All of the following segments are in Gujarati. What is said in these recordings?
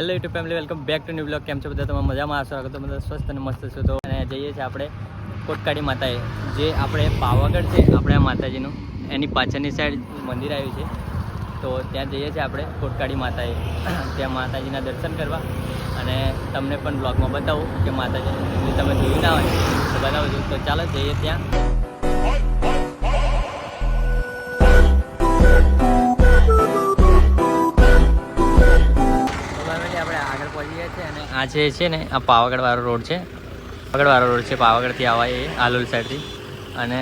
Hello YouTube family welcome back to new blog કેમ છો બધા? તમે મજામાં? આશો રાખો તો બધા સ્વસ્થ અને મસ્ત છો. તો અને જઈએ છીએ આપણે કોટકાડી માતાએ, જે આપણે પાવાગઢ છે, આપણે માતાજીનું. એની પાછળની સાઈડ મંદિર આવ્યું છે. તો ત્યાં જઈએ છીએ આપણે કોટકાડી માતાએ. ત્યાં માતાજીના દર્શન કરવા. અને તમને પણ બ્લોગમાં બતાવું કે માતાજીનું તમે જોયું ના હોય તો બતાવજો. તો ચાલો જઈએ ત્યાં. આ જે છે ને, આ પાવાગઢ વાળો રોડ છે. પાવાગઢ વાળો રોડ છે, પાવાગઢથી આવવા એ આલુલ સાઈડથી. અને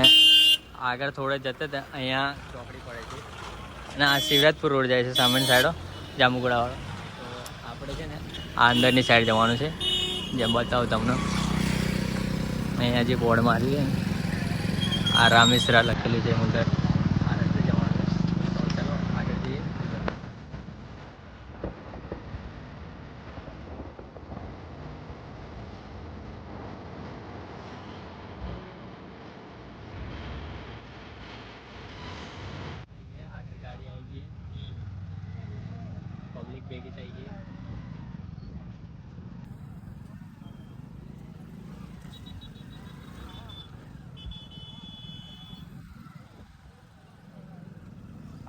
આગળ થોડે જતા હતા અહીંયા ચોકડી પડે છે. અને આ શિવરાજપુર રોડ જાય છે, સામેની સાઈડો જાંબુગોડાવાળો આપણે છે ને આ અંદરની સાઈડ જવાનું છે. જેમ બતાવું તમને. અહીંયા જે બોર્ડ માર્યું છે આ રામેશ્વરા લખેલું છે અંદર આ રસ્તે જવાનું છે તો ચાલો આગળ જઈએ આગળ ગાડી આવી ગઈ પબ્લિક ભેગી થઈ ગઈ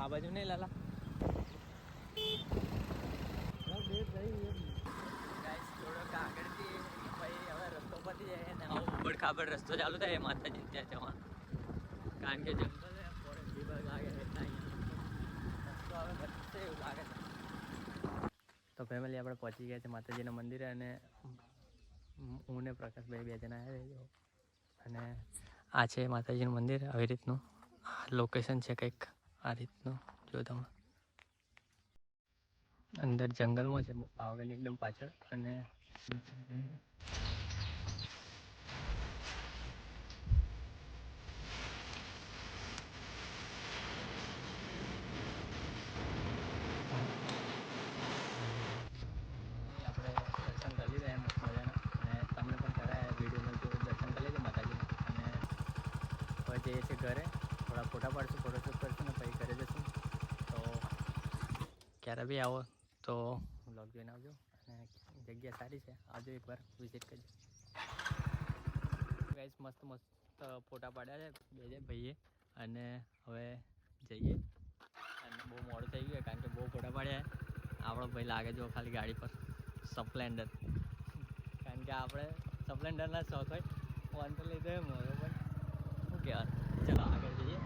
આ બાજુ નહીં, લાલા. થોડોક આગળથી પછી હવે રસ્તો પતી જાય અને ઉબડ ખાબડ રસ્તો ચાલુ થાય માતાજી ત્યાં જવાનો. કારણ કે જંગલ ફોરેસ્ટ વિભાગ એટલે રસ્તો હવે એવું તો ફેમિલી આપણે પહોંચી ગયા છે માતાજીના મંદિરે અને હું ને પ્રકાશભાઈ બે જણા આવ્યા અને આ છે માતાજીનું મંદિર, આવી રીતનું લોકેશન છે કંઈક. આ રીતનું જો તમે અંદર જંગલમાં છે પાવાગઢની એકદમ પાછળ. અને આપણે દર્શન કરી લીધા એમ મજાના. અને તમને પણ કરાયા વિડીયોમાં જો દર્શન કરી લીધા માતાજી અને હવે જઈએ છીએ ઘરે થોડા ફોટા પાડશું ફોટોશૂટ કરશું ને પછી ઘરે જશું તો ક્યારે બી આવો તો બ્લોગ જોઈને આવજો. અને જગ્યા સારી છે. આવજો એકવાર વિઝિટ કરજો. ગાઈસ મસ્ત મસ્ત ફોટા પાડ્યા છે બે ભાઈએ. અને હવે જઈએ. અને બહુ મોડું થઈ ગયું કારણ કે બહુ ફોટા પાડ્યા આપણો ભાઈ લાગે જો ખાલી ગાડી પર. સ્પ્લેન્ડર કારણ કે આપણે સ્પ્લેન્ડરના શોખ હોય. ફોન તો લીધો મોરો પણ શું કહેવાય? ચલો આગળ જઈએ.